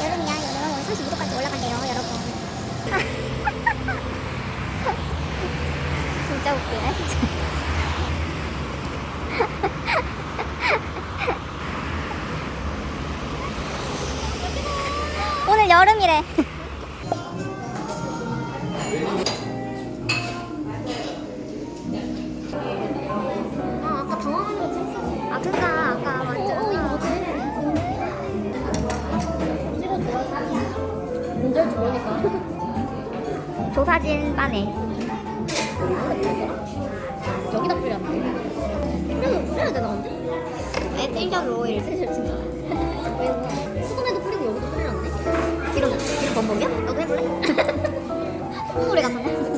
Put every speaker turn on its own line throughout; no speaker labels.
여름이야. 여름은 오늘 32도까지 올라간대요, 여러분. 진짜 웃기네. 여름이래. 아, 아까 당황한 거 찍었어. 아, 그니까, 아까 완전. 어, 이거
문제줄 모르니까.
조사진 빠네.
여기다 뿌려야 돼. 뿌려도 뿌려야 되나 근데?
왜 찔려로 오일
사실 진짜. 왜 수건에도 뿌리고 여기도 뿌리는데?
기름 기름 범벅이야? 너도 해볼래?
체험형이야? 체험인데?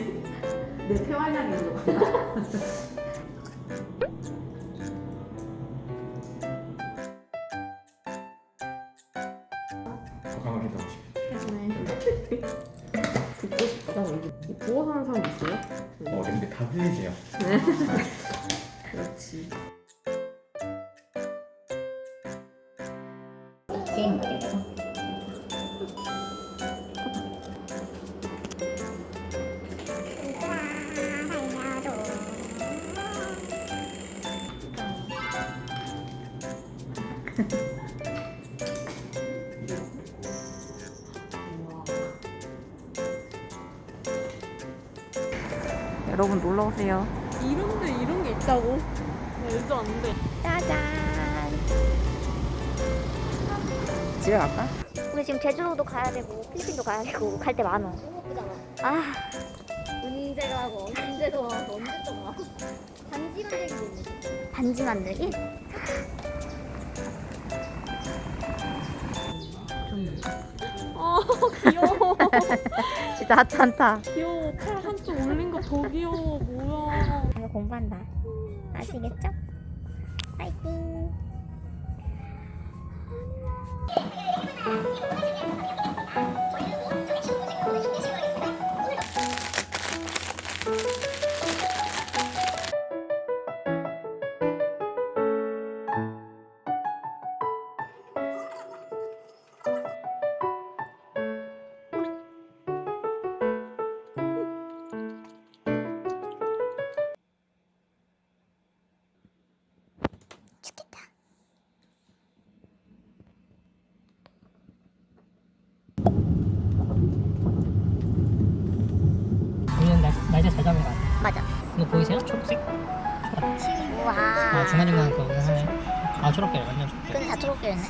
내
폐활량이. 듣고 싶다. 여기 부어하는 사람 있어요?
어, 근데 다 들리세요.
그렇지. 여러분 놀러 오세요.
이런데 이런 게 있다고? 말도 안 돼.
짜잔.
집에 갈까?
우리 지금 제주도 가야 되고 필리핀도 가야 되고 갈때 많어.
아, 언제 가고 언제 들어와서 언제 또 와. 단지 만들기.
반지 만들기?
아 귀여워.
진짜 하찮다.
귀여워. 팔 한쪽 올린 거 더 귀여워. 뭐야.
이거 공부한다. 아시겠죠? 파이팅.
날짜 잘 잡은 거 같아.
맞아.
이거 보이세요? 초록색?
우와.
아, 중간중간 그거 하네. 아, 초록계, 완전 초록계.
근데 다 초록색이네.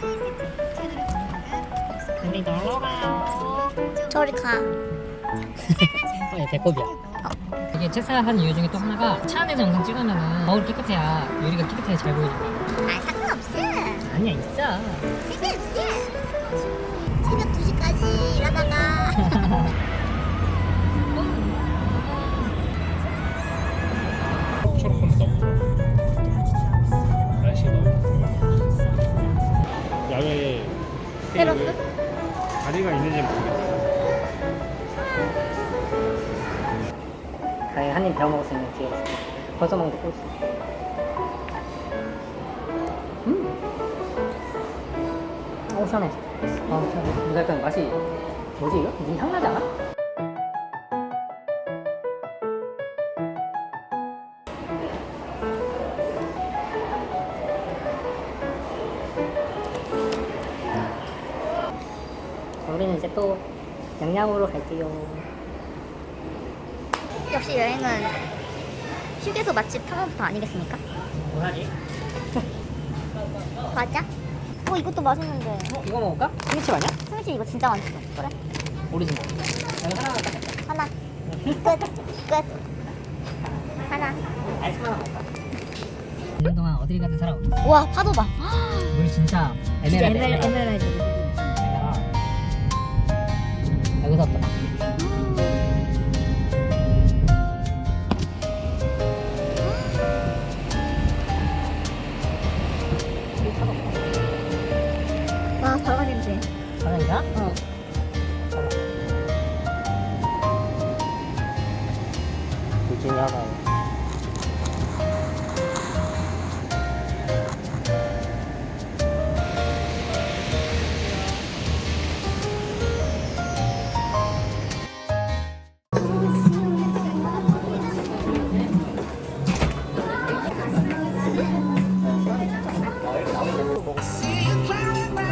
우리 놀러 가요.
저리 가.
어, 얘 배꼽이야. 이게 체스한 이유 중에 또 하나가 차 안에서 영상 찍으면은 거울 깨끗해야 유리가 깨끗해 잘 보이니까.
아 상관없어.
아니야 있어.
상관없어. 새벽 2시까지 일하다가
테라스?
다리가 있는지 모르겠어.
가에 한입 배워 먹었으면 뒤에 벌써 먹는 거 있어. 음. 오 시원해. 어 시원해. 이거 약간 맛이 뭐지 이거? 무슨 향 나지 않아? 우리는 이제 또 양양으로 갈게요.
역시 여행은 휴게소 맛집 탐험부터 아니겠습니까?
뭐하지?
맞아? 어 이것도 맛있는데.
어, 이거 먹을까? 스미치 아니야?
스미치 이거 진짜 맛있어. 그래?
오리지널. 여기 하나 딱 먹자.
하나. 끝. 끝. 하나.
아이스 하나 먹을까? 1년 동안 어딜 가든 살아오겠어.
와 파도 봐.
물 진짜
진짜
에메 여기서 또
와 바가 냄새.
바다인가?
어.
그 중에 하나.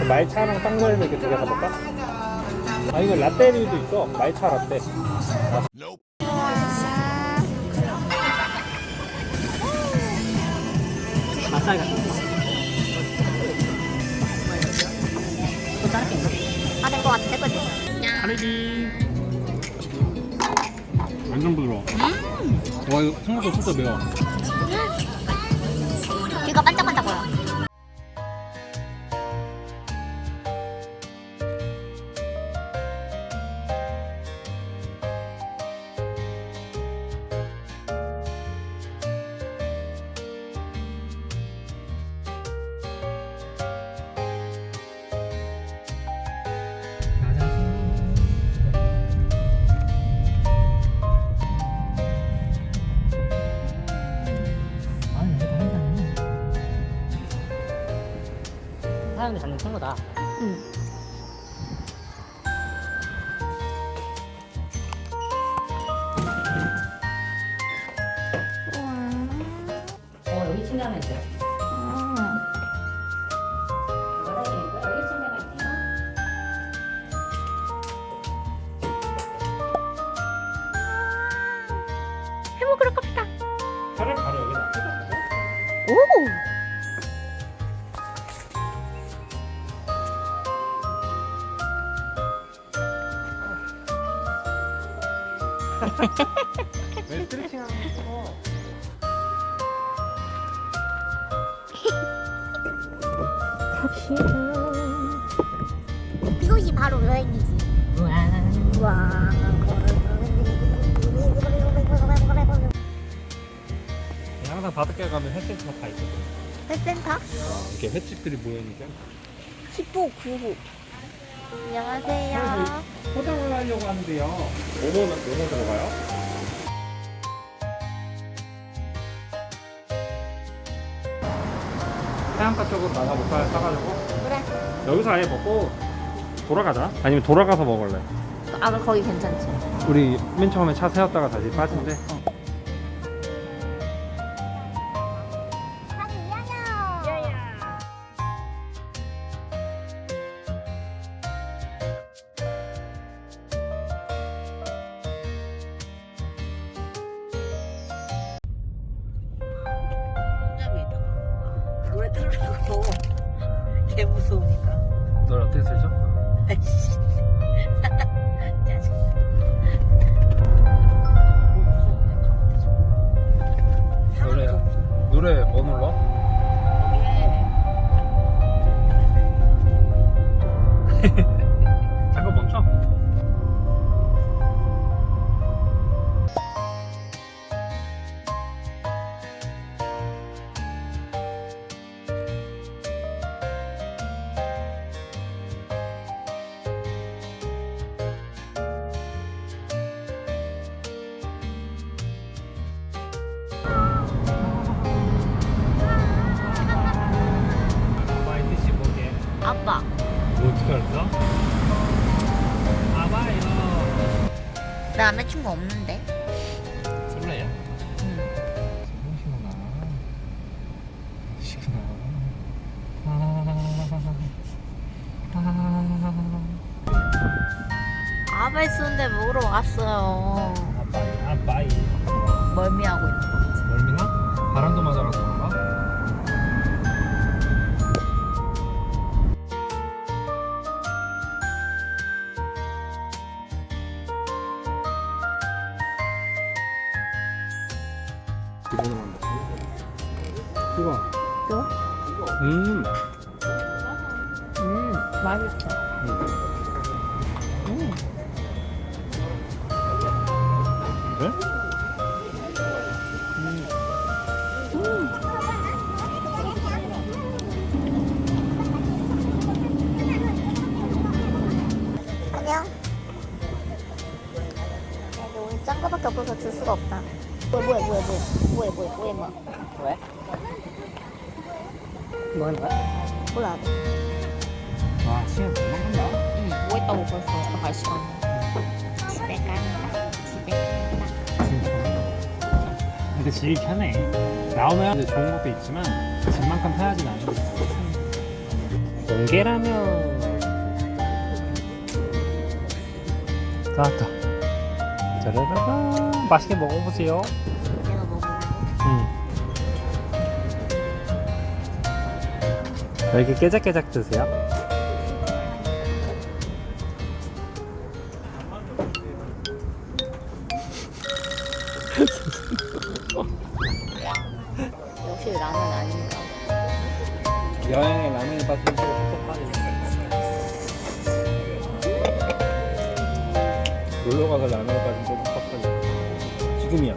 말차랑 땅걸도 이렇게 두개 사볼까? 아 이거 라떼류도 있어 말차 라떼
맛살 같은 거. 또 짜게 있나?
다된 거 같은데 그지?
가리비 완전 부드러워 와 이거 생각보다 진짜 매워
귀가 반짝반짝 거려.
사람들 잡는 친구다. 어, 여기 침대 하나 있어요. 바닥에 있고요. 여기 침대가 있네요.
해먹으러 갑시다. 이것이 바로 여행이지.
우와.
와.
항상 바닷가 가면 햇센터 다 있거든
펫센터?
이렇게 횟집들이 모여있니까
10호, 9호. 안녕하세요.
포장을 하려고 하는데요 뭐뭐 뭐뭐 들어가요? 해안가 쪽으로 나가볼까요? 사가지고
그래.
여기서 아예 먹고 돌아가자. 아니면 돌아가서 먹을래?
아, 거기 괜찮지.
우리 맨 처음에 차 세웠다가 다시 빠진대.
노래 틀으라고. 개 무서우니까.
노래 어떻게 쓰죠?
잠깐 멈춰. 나
남자친구 없는데.
솔로예요?
응.
솔로시구나. 시구나. 아. 아.
아바이 쓰는데 먹으러 왔어요.
아빠이, 아빠이.
멀미하고
그래?
안녕. 근데 우리 짠 거밖에 없어서 줄 수가 없다. 뭐야 뭐야 뭐야 뭐야 뭐야 뭐야 뭐야 뭐.
왜? 뭐 하는 거야?
몰라.
와, 시간 금방 간다.
응, 뭐 했다고 벌써 아까 갈 시간.
근데 집이 편해. 나오면 이제 좋은 것도 있지만 집만큼 편하진 않은 거 공개라면 나왔다. 짜라라라. 맛있게 먹어보세요.
내가 먹어.
응. 왜 이렇게 깨작깨작 드세요? 여행에 라면이 빠진 집에 섭섭하네. 놀러 가서 라면이 빠진 집에 섭섭하네. 지금이야.